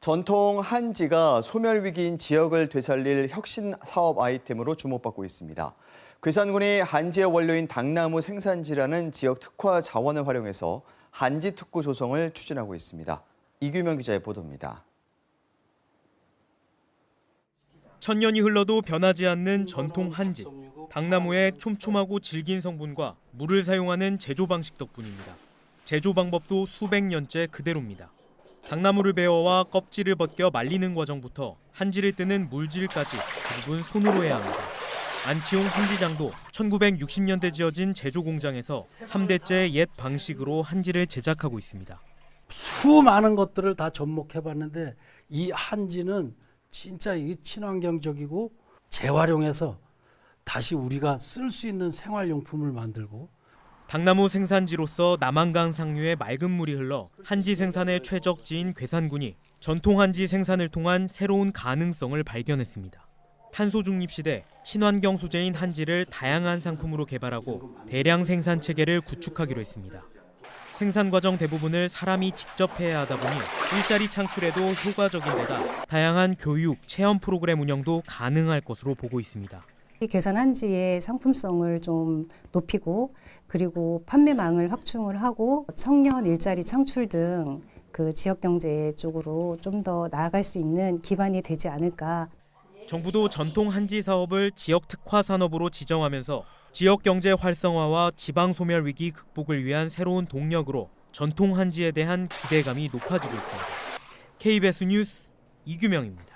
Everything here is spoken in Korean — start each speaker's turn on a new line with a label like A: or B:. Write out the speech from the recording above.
A: 전통 한지가 소멸 위기인 지역을 되살릴 혁신 사업 아이템으로 주목받고 있습니다. 괴산군이 한지의 원료인 당나무 생산지라는 지역 특화 자원을 활용해서 한지 특구 조성을 추진하고 있습니다. 이규명 기자의 보도입니다.
B: 천년이 흘러도 변하지 않는 전통 한지. 당나무의 촘촘하고 질긴 성분과 물을 사용하는 제조 방식 덕분입니다. 제조 방법도 수백 년째 그대로입니다. 당나무를 베어와 껍질을 벗겨 말리는 과정부터 한지를 뜨는 물질까지 대부분 손으로 해야 합니다. 안치홍 한지장도 1960년대 지어진 제조 공장에서 3대째 옛 방식으로 한지를 제작하고 있습니다.
C: 수많은 것들을 다 접목해 봤는데 이 한지는 진짜 이 친환경적이고 재활용해서 다시 우리가 쓸 수 있는 생활용품을 만들고
B: 당나무 생산지로서 남한강 상류에 맑은 물이 흘러 한지 생산의 최적지인 괴산군이 전통 한지 생산을 통한 새로운 가능성을 발견했습니다. 탄소 중립 시대 친환경 소재인 한지를 다양한 상품으로 개발하고 대량 생산 체계를 구축하기로 했습니다. 생산 과정 대부분을 사람이 직접 해야 하다 보니 일자리 창출에도 효과적인 데다 다양한 교육, 체험 프로그램 운영도 가능할 것으로 보고 있습니다.
D: 이 계산 한지의 상품성을 좀 높이고 그리고 판매망을 확충을 하고 청년 일자리 창출 등 그 지역 경제 쪽으로 좀 더 나아갈 수 있는 기반이 되지 않을까
B: 정부도 전통 한지 사업을 지역 특화 산업으로 지정하면서 지역 경제 활성화와 지방 소멸 위기 극복을 위한 새로운 동력으로 전통 한지에 대한 기대감이 높아지고 있습니다. KBS 뉴스 이규명입니다.